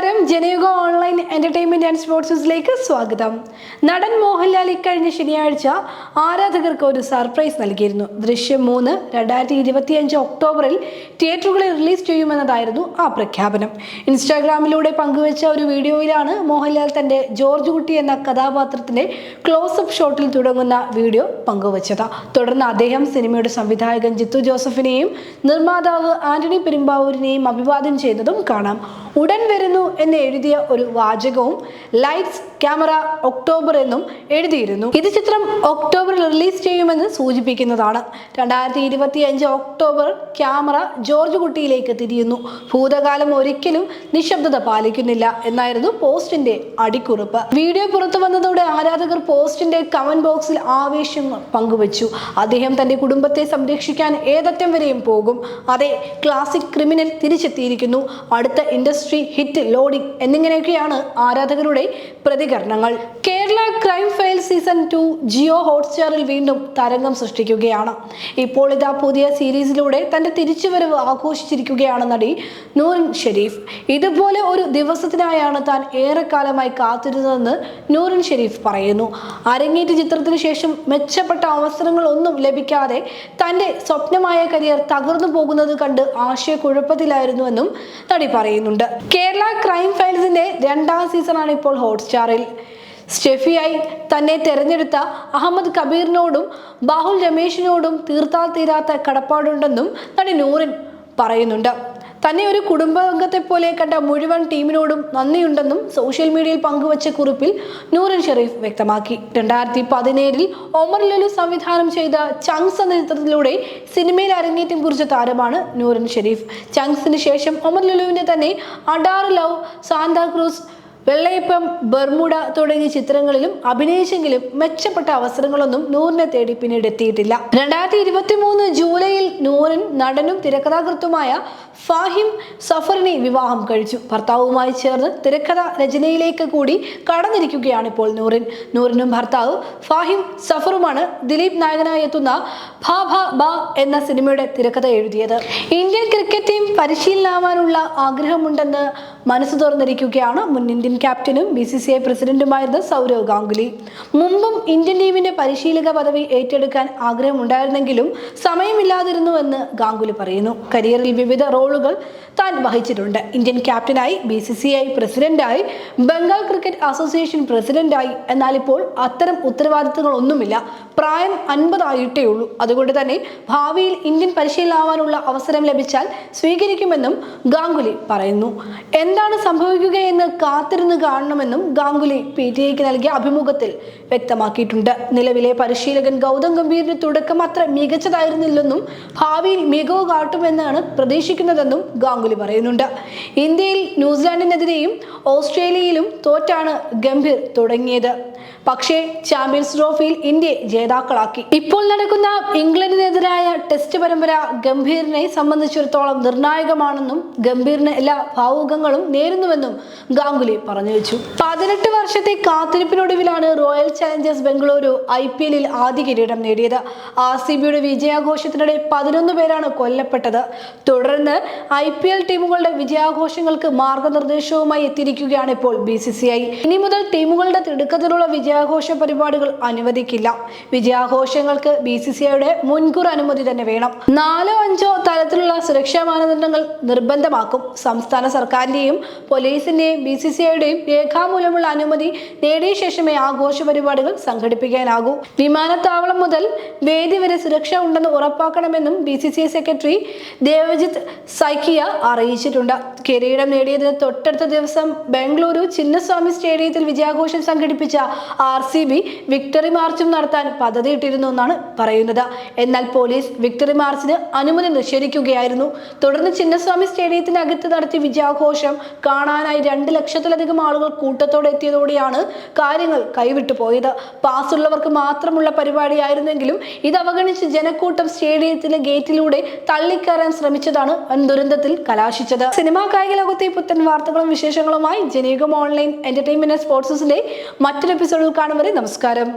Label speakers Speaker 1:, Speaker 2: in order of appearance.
Speaker 1: നമസ്കാരം. Janayuga online entertainment and സ്പോർട്സിലേക്ക് സ്വാഗതം. നടൻ മോഹൻലാൽ ഇക്കഴിഞ്ഞ ശനിയാഴ്ച ആരാധകർക്ക് ഒരു സർപ്രൈസ് നൽകിയിരുന്നു. ദൃശ്യം മൂന്ന് രണ്ടായിരത്തി ഇരുപത്തിയഞ്ച് ഒക്ടോബറിൽ തിയേറ്ററുകളിൽ റിലീസ് ചെയ്യുമെന്നതായിരുന്നു ആ പ്രഖ്യാപനം. ഇൻസ്റ്റാഗ്രാമിലൂടെ പങ്കുവച്ച ഒരു വീഡിയോയിലാണ് മോഹൻലാൽ തന്റെ ജോർജ് കുട്ടി എന്ന കഥാപാത്രത്തിന്റെ ക്ലോസപ്പ് ഷോട്ടിൽ തുടങ്ങുന്ന വീഡിയോ പങ്കുവച്ചത്. തുടർന്ന് അദ്ദേഹം സിനിമയുടെ സംവിധായകൻ ജിത്തു ജോസഫിനെയും നിർമ്മാതാവ് ആന്റണി പെരുമ്പാവൂരിനെയും അഭിവാദ്യം ചെയ്തതും കാണാം. ഉടൻ വരുന്നു എന്ന് എഴുതിയ ഒരു വാചകവും ലൈറ്റ്സ് ക്യാമറ ഒക്ടോബർ എന്നും എഴുതിയിരുന്നു. ഇത് ചിത്രം ഒക്ടോബറിൽ റിലീസ് ചെയ്യുമെന്ന് സൂചിപ്പിക്കുന്നതാണ്. രണ്ടായിരത്തി ഇരുപത്തി അഞ്ച് ഒക്ടോബർ ക്യാമറ ജോർജ് കുട്ടിയിലേക്ക് തിരിയുന്നു. ഭൂതകാലം ഒരിക്കലും നിശബ്ദത പാലിക്കുന്നില്ല എന്നായിരുന്നു പോസ്റ്റിന്റെ അടിക്കുറിപ്പ്. വീഡിയോ പുറത്തു വന്നതോടെ ആരാധകർ പോസ്റ്റിന്റെ കമന്റ് ബോക്സിൽ ആവേശം പങ്കുവച്ചു. അദ്ദേഹം തന്റെ കുടുംബത്തെ സംരക്ഷിക്കാൻ ഏതറ്റം വരെയും പോകും. അതെ ക്ലാസിക് ക്രിമിനൽ തിരിച്ചെത്തിയിരിക്കുന്നു. അടുത്ത ഇൻഡസ്ട്രി ഹിറ്റ് ലോഡിംഗ് എന്നിങ്ങനെയൊക്കെയാണ് ആരാധകരുടെ പ്രതികരണങ്ങൾ. Kerala crime file season two Jio ഹോട്ട്സ്റ്റാറിൽ വീണ്ടും തരംഗം സൃഷ്ടിക്കുകയാണ്. ഇപ്പോൾ ഇതാ പുതിയ സീരീസിലൂടെ തന്റെ തിരിച്ചുവരവ് ആഘോഷിച്ചിരിക്കുകയാണ് നടി നൂറിൻ ഷെരീഫ്. ഇതുപോലെ ഒരു ദിവസത്തിനായാണ് താൻ ഏറെക്കാലമായി കാത്തിരുന്നതെന്ന് നൂറിൻ ഷെരീഫ് പറയുന്നു. അരങ്ങേറ്റ ചിത്രത്തിന് ശേഷം മെച്ചപ്പെട്ട അവസരങ്ങളൊന്നും ലഭിക്കാതെ തന്റെ സ്വപ്നമായ കരിയർ തകർന്നു പോകുന്നത് കണ്ട് ആശയക്കുഴപ്പത്തിലായിരുന്നുവെന്നും നടി പറയുന്നുണ്ട്. കേരള ക്രൈം ഫയൽസിന്റെ രണ്ടാം സീസണാണ് ഇപ്പോൾ ഹോട്ട്സ്റ്റാറിൽ. സ്റ്റെഫിയായി തന്നെ തെരഞ്ഞെടുത്ത അഹമ്മദ് കബീറിനോടും ബാഹുൽ രമേശിനോടും തീർത്താൽ തീരാത്ത കടപ്പാടുണ്ടെന്നും നടി നൂറിൻ പറയുന്നുണ്ട്. തന്നെ ഒരു കുടുംബാംഗത്തെ പോലെ കണ്ട മുഴുവൻ ടീമിനോടും നന്ദിയുണ്ടെന്നും സോഷ്യൽ മീഡിയയിൽ പങ്കുവച്ച കുറിപ്പിൽ നൂറൻ ഷെറീഫ് വ്യക്തമാക്കി. രണ്ടായിരത്തി പതിനേഴിൽ ഒമർ ലലു സംവിധാനം ചെയ്ത ചങ്സ് എന്ന ചിത്രത്തിലൂടെ സിനിമയിൽ അരങ്ങേറ്റം കുറിച്ച താരമാണ് നൂറൻ ഷെരീഫ് ചങ്സിന് ശേഷം ഒമർ ലലുവിന്റെ തന്നെ അഡാർ ലവ് സാന്താക്രൂസ് വെള്ളയപ്പം ബർമുഡ തുടങ്ങിയ ചിത്രങ്ങളിലും അഭിനയിച്ചെങ്കിലും മെച്ചപ്പെട്ട അവസരങ്ങളൊന്നും നൂറിനെ തേടി പിന്നീട് എത്തിയിട്ടില്ല. രണ്ടായിരത്തി ഇരുപത്തി മൂന്ന് ജൂലൈയിൽ നൂറിൻ നടനും തിരക്കഥാകൃത്തുമായ ഫാഹിം സഫറിനെ വിവാഹം കഴിച്ചു. ഭർത്താവുമായി ചേർന്ന് തിരക്കഥ രചനയിലേക്ക് കൂടി കടന്നിരിക്കുകയാണ് ഇപ്പോൾ നൂറിൻ. നൂറിനും ഭർത്താവ് ഫാഹിം സഫറുമാണ് ദിലീപ് നായകനായി എത്തുന്ന ഭാ ഭാ ബ എന്ന സിനിമയുടെ തിരക്കഥ എഴുതിയത്. ഇന്ത്യൻ ക്രിക്കറ്റ് ടീം പരിശീലനമാവാനുള്ള ആഗ്രഹമുണ്ടെന്ന് മനസ്സ് തുറന്നിരിക്കുകയാണ് മുൻ ഇന്ത്യൻ ക്യാപ്റ്റനും ബി സി സി ഐ പ്രസിഡന്റുമായിരുന്ന സൗരവ് ഗാംഗുലി. മുമ്പും ഇന്ത്യൻ ടീമിന്റെ പരിശീലക പദവി ഏറ്റെടുക്കാൻ ആഗ്രഹമുണ്ടായിരുന്നെങ്കിലും സമയമില്ലാതിരുന്നുവെന്ന് ഗാംഗുലി പറയുന്നു. കരിയറിൽ വിവിധ റോളുകൾ താൻ വഹിച്ചിട്ടുണ്ട്. ഇന്ത്യൻ ക്യാപ്റ്റനായി ബി സി സി ഐ പ്രസിഡന്റായി ബംഗാൾ ക്രിക്കറ്റ് അസോസിയേഷൻ പ്രസിഡന്റായി. എന്നാൽ ഇപ്പോൾ അത്തരം ഉത്തരവാദിത്തങ്ങളൊന്നുമില്ല. പ്രായം അൻപതായിട്ടേ ഉള്ളൂ. അതുകൊണ്ട് തന്നെ ഭാവിയിൽ ഇന്ത്യൻ പരിശീലനാവാനുള്ള അവസരം ലഭിച്ചാൽ സ്വീകരിക്കുമെന്നും ഗാംഗുലി പറയുന്നു. എന്താണ് സംഭവിക്കുകയെന്ന് കാത്തിരുന്ന് കാണണമെന്നും ഗാംഗുലി പി ടി ഐക്ക് നൽകിയ അഭിമുഖത്തിൽ വ്യക്തമാക്കിയിട്ടുണ്ട്. നിലവിലെ പരിശീലകൻ ഗൗതം ഗംഭീറിന്റെ തുടക്കം അത്ര മികച്ചതായിരുന്നില്ലെന്നും ഭാവിയിൽ മികവ് കാട്ടുമെന്നാണ് പ്രതീക്ഷിക്കുന്നതെന്നും ഗാംഗുലി പറയുന്നുണ്ട്. ഇന്ത്യയിൽ ന്യൂസിലാൻഡിനെതിരെയും ഓസ്ട്രേലിയയിലും തോറ്റാണ് ഗംഭീർ തുടങ്ങിയത്. പക്ഷേ ചാമ്പ്യൻസ് ട്രോഫിയിൽ ഇന്ത്യയെ ജേതാക്കളാക്കി. ഇപ്പോൾ നടക്കുന്ന ഇംഗ്ലണ്ടിനെതിരായ ടെസ്റ്റ് പരമ്പര ഗംഭീറിനെ സംബന്ധിച്ചിടത്തോളം നിർണായകമാണെന്നും ഗംഭീറിന് എല്ലാ ഭാവുകങ്ങളും നേരുന്നുവെന്നും ഗാംഗുലി പറഞ്ഞു വെച്ചു. പതിനെട്ട് വർഷത്തെ കാത്തിരിപ്പിനൊടുവിലാണ് royal challengers Bengaluru I P എല്ലിൽ ആദ്യ കിരീടം നേടിയത്. ആർ സി ബിയുടെ വിജയാഘോഷത്തിനിടെ പതിനൊന്ന് പേരാണ് കൊല്ലപ്പെട്ടത്. തുടർന്ന് ഐ പി എൽ ടീമുകളുടെ വിജയാഘോഷങ്ങൾക്ക് മാർഗനിർദ്ദേശവുമായി എത്തിയിരിക്കുകയാണ് ഇപ്പോൾ ബി സി സി ഐ. ഇനി മുതൽ ടീമുകളുടെ തിടുക്കത്തിലുള്ള വിജയാഘോഷ പരിപാടികൾ അനുവദിക്കില്ല. വിജയാഘോഷങ്ങൾക്ക് ബി സി സി ഐയുടെ മുൻകൂർ അനുമതി തന്നെ വേണം. നാലോ അഞ്ചോ തരത്തിലുള്ള സുരക്ഷാ മാനദണ്ഡങ്ങൾ നിർബന്ധമാക്കും. സംസ്ഥാന സർക്കാരിന്റെയും പോലീസിന്റെയും ബി സി സി ഐയുടെയും രേഖാമൂലമുള്ള അനുമതി നേടിയ ശേഷമേ ആഘോഷ പരിപാടികൾ സംഘടിപ്പിക്കാനാകൂ. വിമാനത്താവളം മുതൽ വേദി വരെ സുരക്ഷ ഉണ്ടെന്ന് ഉറപ്പാക്കണമെന്നും B C C I secretary Devajit Saikia അറിയിച്ചിട്ടുണ്ട്. കിരീടം നേടിയതിന് തൊട്ടടുത്ത ദിവസം ബംഗളൂരു ചിന്നസ്വാമി സ്റ്റേഡിയത്തിൽ വിജയാഘോഷം സംഘടിപ്പിച്ച ആർ സി ബി വിക്ടറി മാർച്ചും നടത്താൻ പദ്ധതിയിട്ടിരുന്നു എന്നാണ് പറയുന്നത്. എന്നാൽ പോലീസ് വിക്ടറി മാർച്ചിന് അനുമതി നിഷേധിക്കുകയായിരുന്നു. തുടർന്ന് ചിന്നസ്വാമി സ്റ്റേഡിയത്തിനകത്ത് നടത്തിയ വിജയാഘോഷം കാണാനായി രണ്ട് ലക്ഷത്തിലധികം ആളുകൾ കൂട്ടത്തോടെ എത്തിയതോടെയാണ് കാര്യങ്ങൾ കൈവിട്ടു പോയത്. പാസ് ഉള്ളവർക്ക് മാത്രമുള്ള പരിപാടിയായിരുന്നെങ്കിലും ഇത് അവഗണിച്ച് ജനക്കൂട്ടം സ്റ്റേഡിയത്തിലെ ഗേറ്റിലൂടെ തള്ളിക്കയറാൻ ശ്രമിച്ചതാണ് വൻ ദുരന്തത്തിൽ കലാശിച്ചത്. സിനിമാ കായിക ലോകത്തെ പുത്തൻ വാർത്തകളും വിശേഷങ്ങളുമായി ജനീകം ഓൺലൈൻ എന്റർടൈൻമെന്റ് സ്പോർട്സിന്റെ മറ്റൊരു എപ്പിസോഡിൽ കാണും വരെ നമസ്കാരം.